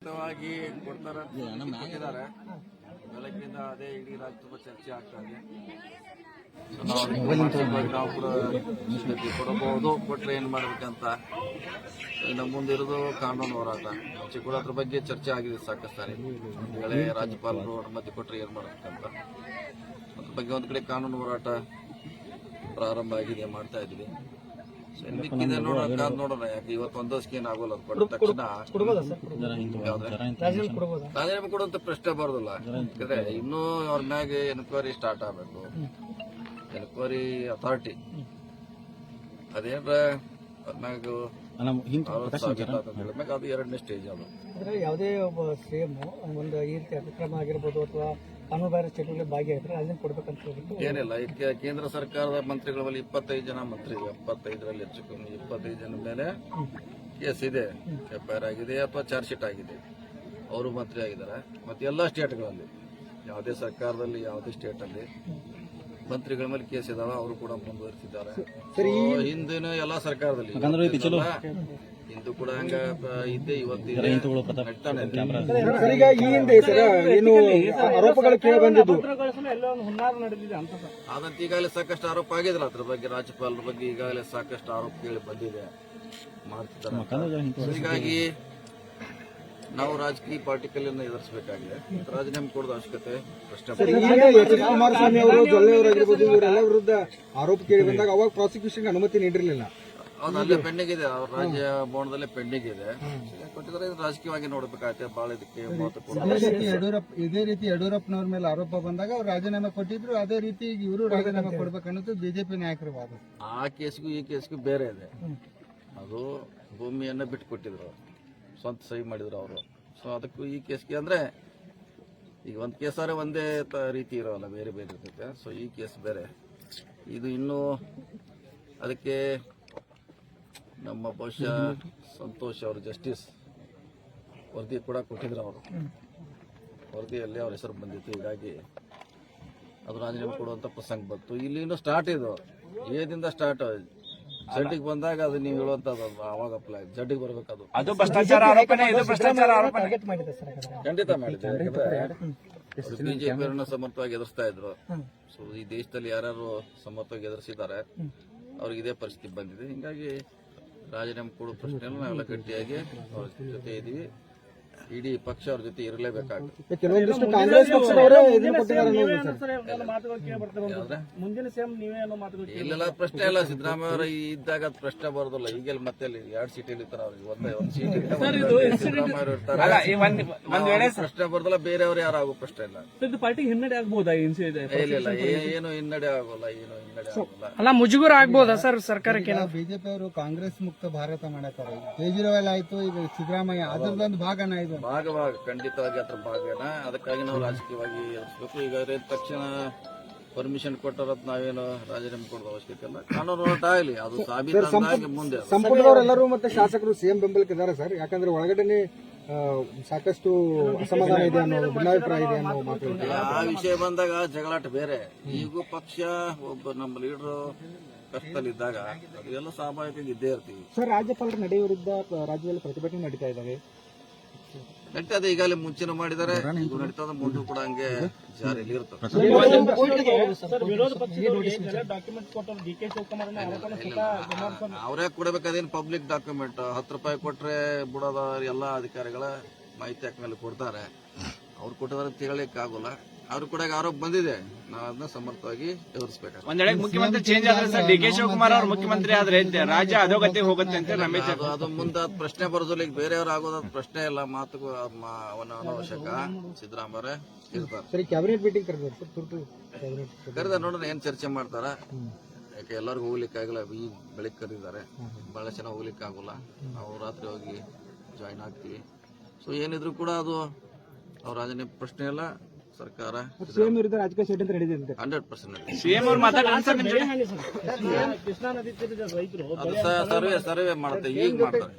ಉಚಿತವಾಗಿ ಕೊಡ್ತಾರೆ. ಬೆಳಗ್ಗಿಂದ ಅದೇ ಇಡೀ ರಾಜ್ಯ ತುಂಬಾ ಚರ್ಚೆ ಆಗ್ತಾ ಇದೆ. ನಾವು ಕೂಡ ಕೊಡಬಹುದು. ಕೊಟ್ರೆ ಏನ್ ಮಾಡ್ಬೇಕಂತ? ನಮ್ಮ ಮುಂದಿರೋದು ಕಾನೂನು ಹೋರಾಟ. ಕೂಡ ಅದ್ರ ಬಗ್ಗೆ ಚರ್ಚೆ ಆಗಿದೆ ಸಾಕಷ್ಟು ಸಾರಿ. ಹಳೆ ರಾಜ್ಯಪಾಲರು ಅನುಮತಿ ಕೊಟ್ರೆ ಏನ್ ಮಾಡ್ಬೇಕಂತ. ಅದ್ರ ಬಗ್ಗೆ ಒಂದ್ ಕಡೆ ಕಾನೂನು ಹೋರಾಟ ಪ್ರಾರಂಭ ಆಗಿದೆ ಮಾಡ್ತಾ ಇದ್ವಿ. ನೋಡೋಣ ಕಾದ್ ನೋಡೋಣ ಯಾಕೆ ಇವತ್ತು ಒಂದೋ ಆಗೋಲ್ಲ ತಕ್ಷಣ? ರಾಜೀನಾಮೆ ಕೊಡುವಂತ ಪ್ರಶ್ನೆ ಬರೋದಿಲ್ಲ. ಯಾಕಂದ್ರೆ ಇನ್ನೂ ಅವ್ರ ಮ್ಯಾಗ ಎನ್ಕ್ವೈರಿ ಸ್ಟಾರ್ಟ್ ಆಗ್ಬೇಕು. ಎನ್ಕ್ವೈರಿ ಅಥಾರಿಟಿ ಅದೇನ್ರ ಅವ್ರ ಮ್ಯಾಗ? ಅದು ಎರಡನೇ ಸ್ಟೇಜ್ ಅದು. ಅಂದ್ರೆ ಯಾವುದೇ ಒಬ್ಬ ಸೇಮ್ ಒಂದು ಈ ರೀತಿ ಅತಿಕ್ರಮ ಆಗಿರ್ಬೋದು ಅಥವಾ ಕಾನೂನುಬಾಹಿರ ಚಟುವಟಿಕೆ ಭಾಗಿಯಾಗಿದ್ರೆ ಅದನ್ನ ಕೊಡ್ಬೇಕಂತ ಹೇಳಿದ್ರು ಏನಿಲ್ಲ ಇದಕ್ಕೆ ಕೇಂದ್ರ ಸರ್ಕಾರದ ಮಂತ್ರಿಗಳ ಮೇಲೆ ಇಪ್ಪತ್ತೈದು ಜನ ಮಂತ್ರಿ ಎಪ್ಪತ್ತೈದರಲ್ಲಿ ಹೆಚ್ಚು ಕಮ್ಮಿ ಇಪ್ಪತ್ತೈದು ಜನ ಮೇಲೆ ಕೇಸ್ ಇದೆ. ಎಫ್ಐಆರ್ ಆಗಿದೆ ಅಥವಾ ಚಾರ್ಜ್ ಶೀಟ್ ಆಗಿದೆ. ಅವರು ಮಂತ್ರಿ ಆಗಿದ್ದಾರೆ. ಮತ್ತೆ ಎಲ್ಲ ಸ್ಟೇಟ್ಗಳಲ್ಲಿ ಯಾವುದೇ ಸರ್ಕಾರದಲ್ಲಿ ಯಾವುದೇ ಸ್ಟೇಟ್ ಅಲ್ಲಿ ಮಂತ್ರಿಗಳ ಮೇಲೆ ಕೇಸ್ ಇದಾವೆ ಅವರು ಕೂಡ ಮುಂದುವರಿಸಿದ್ದಾರೆ. ಹಿಂದಿನ ಎಲ್ಲ ಸರ್ಕಾರದಲ್ಲಿ ಹಿಂದೂ ಕೂಡ ಹಂಗ ಇದ್ದೇ ಇದೆ. ಸರ್ ಆದಂತ ಈಗಾಗಲೇ ಸಾಕಷ್ಟು ಆರೋಪ ಆಗಿದ್ರ ಅದ್ರ ಬಗ್ಗೆ ರಾಜ್ಯಪಾಲರ ಬಗ್ಗೆ ಈಗಾಗಲೇ ಸಾಕಷ್ಟು ಆರೋಪ ಕೇಳಿ ಬಂದಿದೆ ಮಾಡ್ತಿದ್ದಾರೆ ಹೀಗಾಗಿ ನಾವು ರಾಜಕೀಯ ಪಾರ್ಟಿಕಲ್ ಎದುರಿಸಬೇಕಾಗಿದೆ. ರಾಜೀನಾಮೆ ಕೊಡೋದು ಅವಶ್ಯಕತೆ ಕುಮಾರಸ್ವಾಮಿ ಅವರು ಜೊಲ್ಲೆ ಅವರಾಗಿರ್ಬೋದು ಇವರೆಲ್ಲ ವಿರುದ್ಧ ಆರೋಪ ಕೇಳಿ ಬಂದಾಗ ಅವಾಗ ಪ್ರಾಸಿಕ್ಯೂಷನ್ಗೆ ಅನುಮತಿ ನೀಡಿರಲಿಲ್ಲ. ಹೌದು ಅಲ್ಲೇ ಪೆಂಡಿಂಗ್ ಇದೆ ಅವ್ರ ರಾಜ್ಯ ಭವನದಲ್ಲೇ ಪೆಂಡಿಂಗ್ ಇದೆ ಕೊಟ್ಟಿದ್ರೆ ಇದು ರಾಜಕೀಯವಾಗಿ ನೋಡ್ಬೇಕಾಗತ್ತೆ. ಬಹಳ ಇದಕ್ಕೆ ಯಡಿಯೂರಪ್ಪ ಇದೇ ರೀತಿ ಯಡಿಯೂರಪ್ಪನವ್ರ ಮೇಲೆ ಆರೋಪ ಬಂದಾಗ ಅವ್ರು ರಾಜೀನಾಮೆ ಕೊಟ್ಟಿದ್ರು. ಅದೇ ರೀತಿ ಇವರು ರಾಜೀನಾಮೆ ಕೊಡ್ಬೇಕನ್ನೋದು ಬಿಜೆಪಿ ನಾಯಕರ ವಾದ. ಆ ಕೇಸ್ಗೂ ಈ ಕೇಸ್ಗೂ ಬೇರೆ ಇದೆ. ಅದು ಭೂಮಿಯನ್ನ ಬಿಟ್ಟು ಕೊಟ್ಟಿದ್ರು ಸ್ವಂತ ಸಹಿ ಮಾಡಿದ್ರು ಅವರು. ಸೊ ಅದಕ್ಕೂ ಈ ಕೇಸ್ಗೆ ಅಂದ್ರೆ ಈಗ ಒಂದು ಕೇಸಾರೆ ಒಂದೇ ರೀತಿ ಇರೋಲ್ಲ ಬೇರೆ ಬೇರೆ ಇರ್ತೈತೆ. ಸೊ ಈ ಕೇಸ್ ಬೇರೆ. ಇದು ಇನ್ನೂ ಅದಕ್ಕೆ ನಮ್ಮ ಬಹುಶಃ ಸಂತೋಷ್ ಅವರು ಜಸ್ಟಿಸ್ ವರದಿ ಕೂಡ ಕೊಟ್ಟಿದ್ರು ಅವರು. ವರದಿಯಲ್ಲಿ ಅವ್ರ ಹೆಸರು ಬಂದಿತ್ತು ಹೀಗಾಗಿ ಅದು ರಾಜೀನಾಮೆ ಕೊಡುವಂಥ ಪ್ರಸಂಗ ಬಂತು. ಇಲ್ಲಿ ಇನ್ನೂ ಸ್ಟಾರ್ಟ್ ಇದು. ಏದಿಂದ ಸ್ಟಾರ್ಟ್ ಜಡ್ಡಿಗೆ ಬಂದಾಗ ಅದು ನೀವು ಹೇಳುವಂಥದ್ದು ಅದು ಆವಾಗ ಅಪ್ಲೈ ಜಡ್ಡಿಗೆ ಬರಬೇಕದು. ಅದು ಭ್ರಷ್ಟಾಚಾರ ಆರೋಪನೆ ಇದು ಭ್ರಷ್ಟಾಚಾರ ಆರೋಪನೆ. ಟಾರ್ಗೆಟ್ ಮಾಡಿದೆ ಸರ್ ಹಾಗಾದ್ರೆ. ಖಂಡಿತ ಮಾಡಿದೆ ಬಿಜೆಪಿಯವರನ್ನ ಸಮರ್ಥವಾಗಿ ಎದುರಿಸ್ತಾ ಇದ್ರು. ಸೊ ಈ ದೇಶದಲ್ಲಿ ಯಾರ್ಯಾರು ಸಮರ್ಥವಾಗಿ ಎದುರಿಸಿದ್ದಾರೆ ಅವ್ರಿಗೆ ಇದೇ ಪರಿಸ್ಥಿತಿ ಬಂದಿದೆ. ಹಿಂಗಾಗಿ ರಾಜೀನಾಮೆ ಕೊಡೋ ಪ್ರಶ್ನೆಯನ್ನು ನಾವೆಲ್ಲ ಗಟ್ಟಿಯಾಗಿ ಅವ್ರ ಜೊತೆ ಇದೀವಿ ಇಡೀ ಪಕ್ಷ ಅವ್ರ ಜೊತೆ ಇರಲೇಬೇಕಾಗುತ್ತೆ. ಕೆಲವೊಂದಿಷ್ಟು ಕಾಂಗ್ರೆಸ್ ಪಕ್ಷದವರೇ ಇದನ್ನ ಕೊಟ್ಟಿದ್ದಾರೆ ಸರ್ ಮುಂದಿನ ಸೇಮ್ ನೀವೇ ಅನ್ನೋ ಮಾತುಗಳು ಇಲ್ಲೆಲ್ಲ ಪ್ರಶ್ನೆ ಇಲ್ಲ ಸಿದ್ದರಾಮಯ್ಯ ಅವರ ಇದ್ದಾಗ ಅದ್ ಪ್ರಶ್ನೆ ಬರೋದಿಲ್ಲ. ಈಗೆಲ್ಲ ಮತ್ತೆ ಅಲ್ಲಿ ಎರಡ್ ಸೀಟ್ ಇರ್ತಾರ ಅವ್ರಿಗೆ. ಒಂದೇ ಒಂದ್ ಸೀಟ್ ಸಿದ್ದರಾಮಯ್ಯ ಅವರು ಇರ್ತಾರೆ. ಒಂದ್ ಒಂದ್ ಪ್ರಶ್ನೆ ಬರೋದಿಲ್ಲ ಬೇರೆಯವ್ರು ಯಾರು ಆಗೋ ಪ್ರಶ್ನೆ ಇಲ್ಲ. ಇದು ಪಾರ್ಟಿಗೆ ಹಿನ್ನಡೆ ಆಗ್ಬೋದಾ ಇಲ್ಲ ಇಲ್ಲ ಏ- ಏನು ಹಿನ್ನಡೆ ಆಗೋಲ್ಲ ಏನು ಹಿನ್ನಡೆ ಆಗೋಲ್ಲ. ಅಲ್ಲ ಮುಜುಗರ ಆಗ್ಬೋದಾ ಸರ್ ಸರ್ಕಾರಕ್ಕೆ ಬಿಜೆಪಿ ಅವರು ಕಾಂಗ್ರೆಸ್ ಮುಕ್ತ ಭಾರತ ಮಾಡತಾರೆ ಕೇಜ್ರಿವಾಲ್ ಆಯ್ತು ಈಗ ಸಿದ್ದರಾಮಯ್ಯ ಅದ್ರದ್ದೊಂದು ಭಾಗನ ಇದು ಭಾಗವಾಗ ಖಂಡಿತವಾಗಿ ಅದ್ರ ಭಾಗನ. ಅದಕ್ಕಾಗಿ ನಾವು ರಾಜಕೀಯವಾಗಿ ಎದುರಿಸ್ಬೇಕು. ಈಗ ಅದೇ ತಕ್ಷಣ ಪರ್ಮಿಷನ್ ಕೊಟ್ಟರತ್ ನಾವೇನು ರಾಜೀನಾಮೆ ಕೊಡೋದು ಅವಶ್ಯಕತೆ ಇಲ್ಲ. ಕಾನೂನು ಹೋರಾಟ ಆಗಲಿ ಅದು ಸಾಬೀತಾಗಿ ಮುಂದೆ. ಸಂಪುಟದವರೆಲ್ಲರೂ ಮತ್ತೆ ಶಾಸಕರು ಸಿಎಂ ಬೆಂಬಲಕ್ಕೆ ಇದ್ದಾರೆ ಸರ್. ಯಾಕಂದ್ರೆ ಒಳಗಡೆನೆ ಆ, ಸಾಕಷ್ಟು ಅಸಮಾಧಾನ ಇದೆ ಅನ್ನೋ ಭಿನ್ನಾಭಿಪ್ರಾಯ ಇದೆ ಅನ್ನೋ ಮಾತು. ಆ ವಿಷಯ ಬಂದಾಗ ಜಗಳಾಟ ಬೇರೆ. ಈಗೂ ಪಕ್ಷ ಒಬ್ಬ ನಮ್ಮ ಲೀಡರ್ ಕಷ್ಟದಲ್ಲಿದ್ದಾಗ ಅದೆಲ್ಲ ಸ್ವಾಭಾವಿಕವಾಗಿ ಇದ್ದೇ ಇರ್ತೀವಿ. ಸರ್ ರಾಜ್ಯಪಾಲರ ನಡೆಯುವ ವಿರುದ್ಧ ರಾಜ್ಯದಲ್ಲಿ ಪ್ರತಿಭಟನೆ ನಡೀತಾ ಇದ್ದಾವೆ. ನಡೀತದೆ ಈಗಾಗಲೇ ಮುಂಚೆನೂ ಮಾಡಿದ್ದಾರೆ. ಈಗ ನಡೀತದ ಮುಂದೂ ಕೂಡ ಹಂಗೆ ಜಾರಿಯಲ್ಲಿ ಇರ್ತದೆ ಸರ್ ವಿರೋಧ ಪಕ್ಷದವರಿಗೆ ಡಾಕ್ಯುಮೆಂಟ್ ಕೊಟ್ಟರು ಡಿ ಕೆ ಶಿವಕುಮಾರ್ ಅವರೇ ಕೊಡಬೇಕು ಅದೇನು ಪಬ್ಲಿಕ್ ಡಾಕ್ಯುಮೆಂಟ್ ಹತ್ತು ರೂಪಾಯಿ ಕೊಟ್ರೆ ಬಿಡೋದ ಎಲ್ಲ ಅಧಿಕಾರಿಗಳ ಮಾಹಿತಿ ಹಾಕ ಮೇಲೆ ಕೊಡ್ತಾರೆ. ಅವ್ರು ಕೊಟ್ಟಿದ್ರೆ ತಿಳಲಿಕ್ಕೆ ಆಗೋಲ್ಲ ಅವ್ರು ಕೂಡ ಆರೋಪ ಬಂದಿದೆ. ನಾವು ಅದನ್ನ ಸಮರ್ಥವಾಗಿ ಎದುರಿಸಬೇಕು ಒಂದೆಡೆ ಮುಖ್ಯಮಂತ್ರಿ ಚೇಂಜ್ ಆದ್ರೆ ಸರ್ ಡಿ ಕೆ ಶಿವಕುಮಾರ್ ಅವ್ರು ಮುಖ್ಯಮಂತ್ರಿ ಆದ್ರೆ ರಾಜ್ಯ ಅಧೋಗತಿ ಹೋಗುತ್ತೆ ಅಂತ ರಮೇಶ್ ಅದು ಅದು ಮುಂದೆ ಅದ್ ಪ್ರಶ್ನೆ ಬರೋದಿಲ್ಲ. ಈಗ ಬೇರೆಯವ್ರು ಆಗೋದ್ ಅದ್ ಪ್ರಶ್ನೆ ಇಲ್ಲ. ಮಾತುಗೂ ಅವನ ಅನವಶ್ಯಕ. ಸಿದ್ದರಾಮಯ್ಯ ಇರ್ತಾರೆ. ಸರಿ ಕ್ಯಾಬಿನೆಟ್ ಮೀಟಿಂಗ್ ಕರೆದ ನೋಡೋಣ ಏನ್ ಚರ್ಚೆ ಮಾಡ್ತಾರ. ಯಾಕೆ ಎಲ್ಲರಿಗೂ ಹೋಗ್ಲಿಕ್ಕೆ ಆಗಲ್ಲ. ಈ ಬೆಳಿಗ್ಗೆ ಕರೆದಿದ್ದಾರೆ ಬಹಳ ಜನ ಹೋಗ್ಲಿಕ್ಕೆ ಆಗೋಲ್ಲ. ನಾವು ರಾತ್ರಿ ಹೋಗಿ ಜಾಯಿನ್ ಆಗ್ತೀವಿ. ಸೊ ಏನಿದ್ರು ಕೂಡ ಅದು ಅವ್ರ ರಾಜನೇ ಪ್ರಶ್ನೆ ಇಲ್ಲ ಸರ್ಕಾರ ಸಿಎಂ ವಿರುದ್ಧ ರಾಜಕೀಯ ಅಂತ ನಡೆದಿದೆ ಹಂಡ್ರೆಡ್ ಪರ್ಸೆಂಟ್ ಸಿಎಂ ಅವ್ರು ಮಾತಾಡ್ತಾರೆ ಸರ್ ನಿಮ್ ಜೊತೆ ಕೃಷ್ಣಾ ನದಿ ತೀರದ ರೈತರು. ಅದು ಸರ್ವೆ ಸರ್ವೆ ಮಾಡುತ್ತೆ ಈಗ ಮಾಡ್ತಾರೆ.